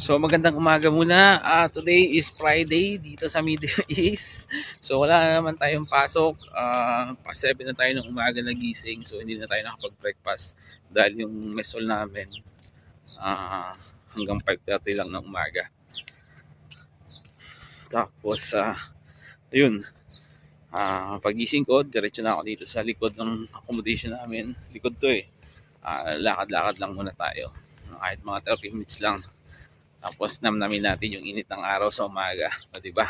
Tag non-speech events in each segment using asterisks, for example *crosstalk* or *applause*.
So magandang umaga muna. Ah, today is Friday dito sa Middle *laughs* East. So wala na naman tayong pasok. Ah, pa 7 na tayo ng umaga nagising. So hindi na tayo nakapag-breakfast dahil yung mesol namin ah, hanggang 5:30 lang ng umaga. Tapos ah, ayun. Ah, pagising ko, diretso na ako dito sa likod ng accommodation namin. Likod to eh. Lakad-lakad lang muna tayo. Kahit mga 30 minutes lang. Tapos namnamin natin yung init ng araw sa umaga. O, di ba?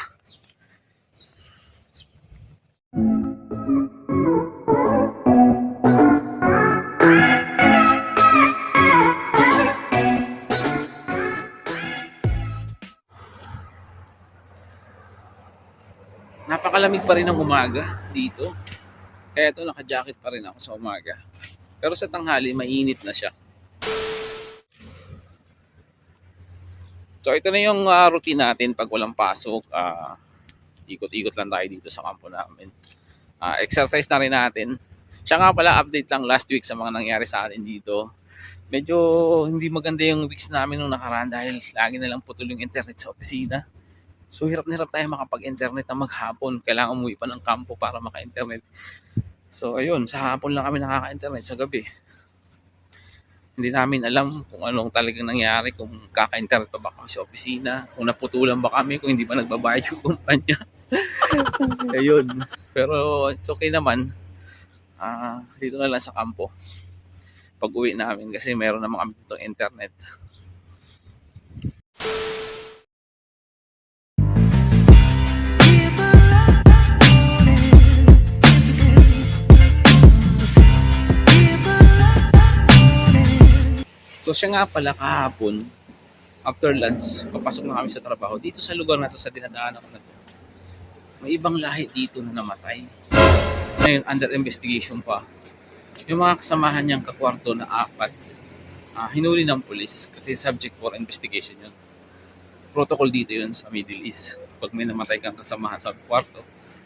Napakalamig pa rin ng umaga dito. Kaya ito, naka-jacket pa rin ako sa umaga. Pero sa tanghali, mainit na siya. So ito na yung ah, routine natin pag walang pasok. ah, ikot-ikot lang tayo dito sa kampo namin. Ah, exercise na rin natin. Siya nga pala update lang last week sa mga nangyari sa atin dito. Medyo hindi maganda yung weeks namin nung nakaraan dahil lagi na lang putol yung internet sa opisina. So hirap na hirap tayo makapag-internet na maghapon. Kailangan umuwi pa ng kampo para maka-internet. So ayun, sa hapon lang kami nakaka-internet sa gabi hindi namin alam kung anong talagang nangyari, kung kaka-internet pa ba kami sa opisina, kung naputulan ba kami, kung hindi ba nagbabayad yung kumpanya. *laughs* Ayun. Pero it's okay naman. Ah, dito na lang sa kampo. Pag uwi namin kasi meron naman kami itong internet. So siya nga pala kahapon, after lunch, papasok na kami sa trabaho. Dito sa lugar na to, sa dinadaanan ko na to, may ibang lahi dito na namatay. Ngayon, under investigation pa. Yung mga kasamahan niyang kakwarto na apat, ah, hinuli ng pulis kasi subject for investigation yun. Protocol dito yun sa Middle East. Pag may namatay kang kasamahan sa kwarto,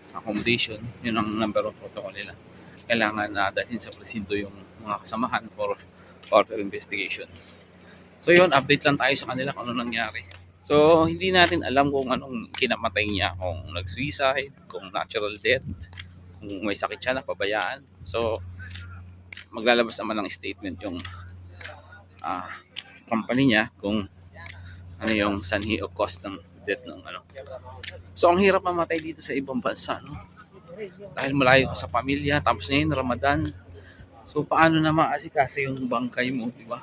sa accommodation, yun ang number of protocol nila. Kailangan na dalhin sa presinto yung mga kasamahan for further investigation. So yun, update lang tayo sa kanila kung ano nangyari. So hindi natin alam kung anong kinamatay niya, kung nag-suicide, kung natural death, kung may sakit siya, napabayaan. So maglalabas naman ng statement yung ah, company niya kung ano yung sanhi o cost ng death ng ano. So ang hirap mamatay dito sa ibang bansa, no? Dahil malayo ka sa pamilya, tapos ngayon Ramadan, So, paano na maasikaso yung bangkay mo, di ba?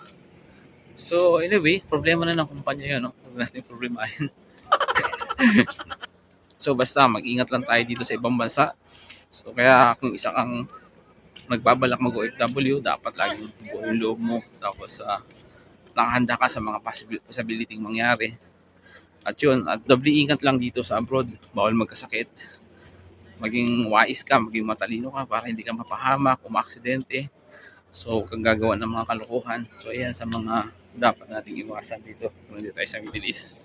So, anyway, problema na ng kumpanya yun, no? Huwag natin problemahin. *laughs* so, basta mag-ingat lang tayo dito sa ibang bansa. So, kaya kung isa kang nagbabalak mag-OFW, dapat buo yung loob mo. Tapos, uh, nakahanda ka sa mga possibil- possibility mangyari. At yun, at doble ingat lang dito sa abroad. Bawal magkasakit maging wise ka, maging matalino ka para hindi ka mapahamak, umaksidente. So, kang gagawa ng mga kalokohan. So, ayan sa mga dapat nating iwasan dito kung hindi tayo sa Middle East.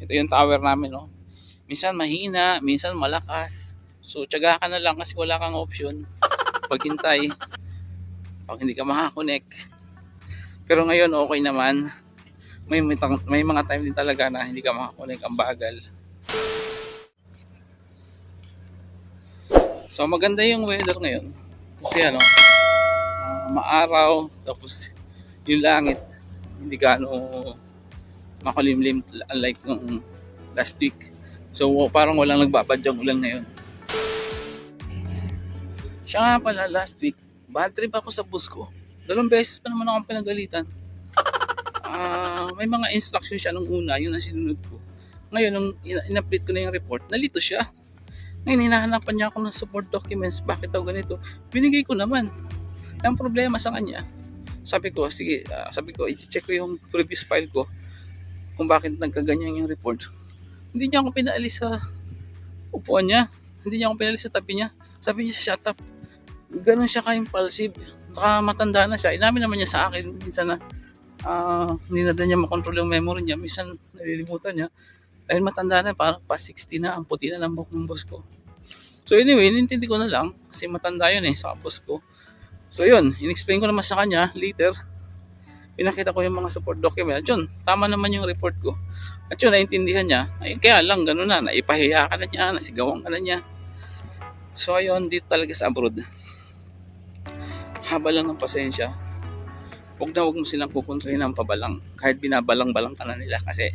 Ito yung tower namin, no? Minsan mahina, minsan malakas. So, tiyaga ka na lang kasi wala kang option. Paghintay. Pag hindi ka makakonect. Pero ngayon, okay naman. May, may mga time din talaga na hindi ka makakonect. Ang bagal. So, maganda yung weather ngayon. Kasi ano, ah, maaraw. Tapos, yung langit, hindi gaano makulimlim unlike nung last week. So, parang walang nagbabadyang ulan ngayon. Siya nga pala last week, bad trip ako sa bus ko. Dalawang beses pa naman akong pinagalitan. *laughs* Ah, may mga instruction siya nung una, yun ang sinunod ko. Ngayon, nung in- in-update ko na yung report, nalito siya. Ngayon, hinahanapan niya ako ng support documents. Bakit daw ganito? Binigay ko naman. Ang problema sa kanya, sabi ko, sige, ah, sabi ko, i-check ko yung previous file ko kung bakit nagkaganyan yung report. Hindi niya ako pinaalis sa upuan niya. Hindi niya ako pinaalis sa tabi niya. Sabi niya, shut up ganun siya ka-impulsive. Saka matanda na siya. Inamin naman niya sa akin minsan na ah hindi na din niya makontrol yung memory niya. Minsan nalilimutan niya. Dahil matanda na, parang pa 60 na, ang puti na ng buhok ng boss ko. So anyway, inintindi ko na lang kasi matanda yun eh sa boss ko. So yun, in-explain ko naman sa kanya later. Pinakita ko yung mga support document. At yun, tama naman yung report ko. At yun, naintindihan niya. Ay, kaya lang, gano'n na. Naipahiya ka na niya, nasigawan ka na niya. So ayun, dito talaga sa abroad. Haba lang ng pasensya. Huwag na huwag mo silang pupuntuhin ng pabalang. Kahit binabalang-balang ka na nila kasi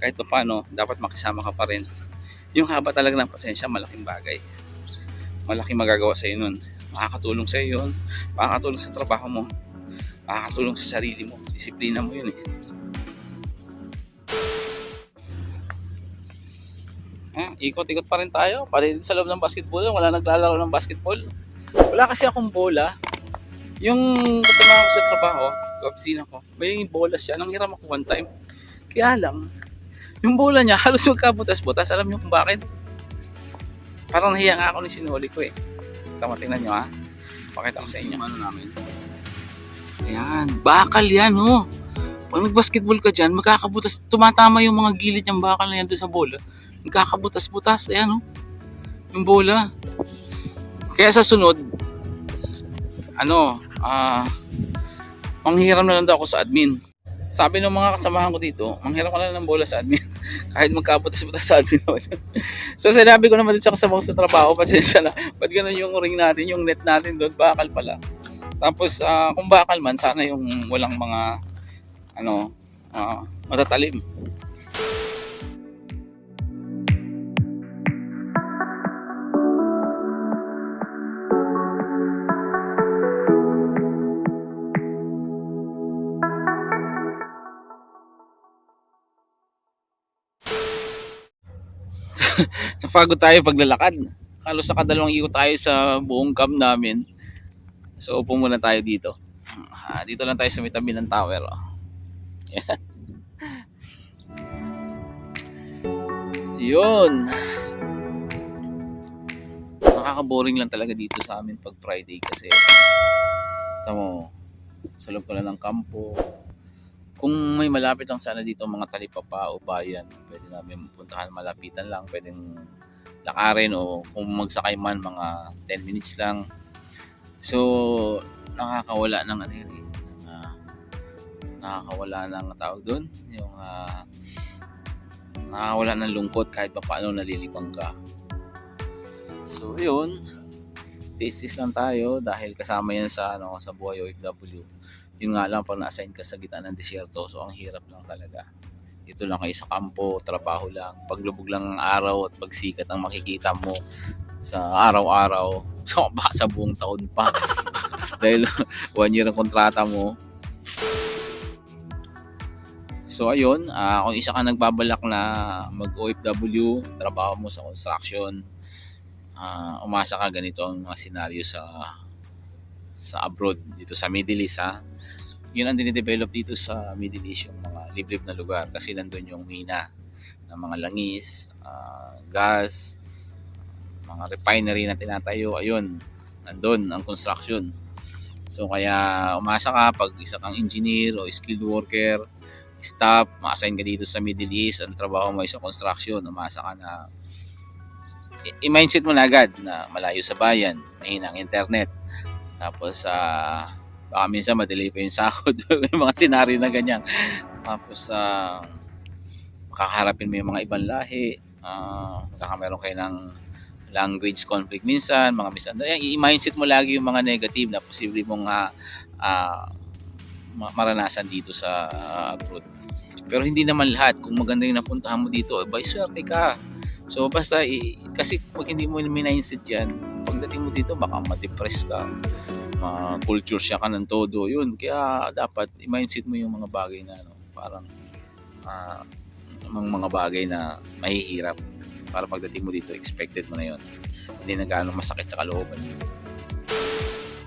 kahit pa paano, dapat makisama ka pa rin. Yung haba talaga ng pasensya, malaking bagay. Malaking magagawa sa iyo nun. Makakatulong sa iyo yun. Makakatulong sa trabaho mo. Makakatulong sa sarili mo. Disiplina mo yun eh. Ah, ikot-ikot pa rin tayo. Din sa loob ng basketball. Wala naglalaro ng basketball. Wala kasi akong bola. Yung kasama ko sa trabaho, opisina ko, may bola siya. Nang hiram ako one time. Kaya lang, yung bola niya *laughs* halos magkabutas-butas. Alam niyo kung bakit? Parang nahiya nga ako ni sinuli ko eh. Tama, tingnan nyo ha. Pakita ko sa inyo. Ano namin? Ayan, bakal yan oh. Pag nag-basketball ka dyan, magkakabutas, tumatama yung mga gilid ng bakal na yan doon sa bola. Magkakabutas-butas, ayan oh. Yung bola. Kaya sa sunod, ano, ah, manghiram na lang daw ako sa admin. Sabi ng mga kasamahan ko dito, manghiram ka na lang ng bola sa admin. *laughs* Kahit magkabutas-butas sa admin *laughs* so sinabi ko naman din sa kasama ko sa trabaho, pasensya na. *laughs* Ba't ganun yung ring natin, yung net natin doon, bakal pala. Tapos ah, kung bakal man, sana yung walang mga ano, ah, matatalim. *laughs* Napagod tayo paglalakad. Halos nakadalawang ikot tayo sa buong camp namin. So upo muna tayo dito. Ah, dito lang tayo sa may tabi ng tower. Oh. *laughs* Yun. Nakaka-boring lang talaga dito sa amin pag Friday kasi tamo sa loob ko lang ng kampo. Kung may malapit lang sana dito mga talipapa o bayan, pwede namin puntahan malapitan lang, pwedeng lakarin o kung magsakay man mga 10 minutes lang. So, nakakawala ng ano yun eh, nakakawala ng tawag doon, yung ah, nakakawala ng lungkot kahit pa paano nalilibang ka. So, yun, tis-tis lang tayo dahil kasama yan sa ano sa buhay OFW. Yun nga lang pag na-assign ka sa gitna ng disyerto, so ang hirap lang talaga. Dito lang kayo sa kampo, trabaho lang. Paglubog lang ng araw at pagsikat ang makikita mo sa araw-araw. *laughs* So baka sa buong taon pa. *laughs* dahil *laughs* one year ang kontrata mo. So ayun, ah, kung isa ka nagbabalak na mag-OFW, trabaho mo sa construction, ah, umasa ka ganito ang mga senaryo sa sa abroad dito sa Middle East ha. Yun ang dinidevelop dito sa Middle East yung mga liblib na lugar kasi nandun yung mina ng mga langis, ah, gas, mga refinery na tinatayo, ayun, nandun ang construction. So kaya umasa ka pag isa kang engineer o skilled worker, staff, ma-assign ka dito sa Middle East, ang trabaho mo ay sa construction, umasa ka na i-mindset mo na agad na malayo sa bayan, mahina ang internet. Tapos ah baka minsan madelay pa yung sahod, *laughs* may mga senaryo na ganyan. Tapos ah makakaharapin mo yung mga ibang lahi, ah magkakameron kayo ng language conflict minsan, mga misunderstanding. I-mindset mo lagi yung mga negative na posible mong ah, ma- maranasan dito sa abroad. Pero hindi naman lahat. Kung maganda yung napuntahan mo dito, eh, by swerte ka. So basta, i- kasi pag hindi mo mindset yan, pagdating mo dito, baka ma-depress ka, ma-culture siya ka ng todo. Yun, kaya dapat i-mindset mo yung mga bagay na ano, parang ah, mga bagay na mahihirap para pagdating mo dito, expected mo na yun. Hindi na gaano masakit sa kalooban.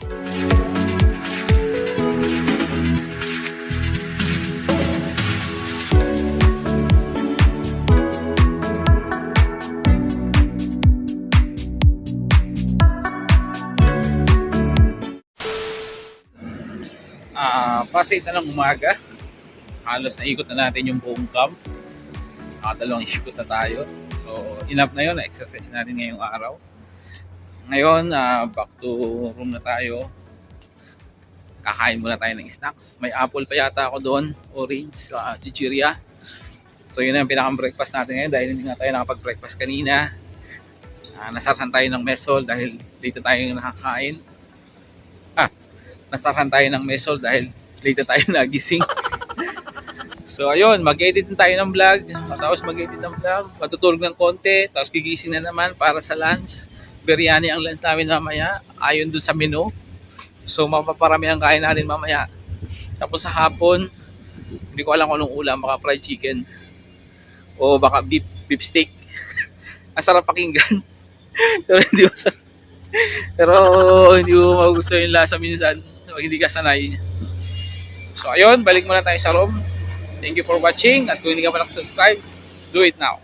Ah, uh, pasay na lang umaga. halos naikot na natin yung buong camp. Nakadalawang *laughs* ikot na tayo. So, enough na yun. Na-exercise natin ngayong araw. Ngayon, ah, back to room na tayo. Kakain muna tayo ng snacks. May apple pa yata ako doon. Orange, sa chichirya. So, yun na yung pinakang breakfast natin ngayon dahil hindi nga tayo nakapag-breakfast kanina. Ah, nasarhan tayo ng mess hall dahil late tayo nakakain. Ah, nasarhan tayo ng mess hall dahil late tayo *laughs* nagising. so ayun, mag-edit din tayo ng vlog. Tapos mag-edit ng vlog. Matutulog ng konti. Tapos gigising na naman para sa lunch. Biryani ang lunch namin mamaya. Ayon dun sa menu. So mapaparami ang kain natin mamaya. Tapos sa hapon, hindi ko alam kung anong ulam. Baka fried chicken. O baka beef, beef steak. *laughs* ang sarap pakinggan. Pero hindi sa Pero hindi ko *laughs* magugustuhan yung lasa minsan pag hindi ka sanay. So ayun, balik muna tayo sa room. Thank you for watching at kung hindi ka pa nakasubscribe, do it now.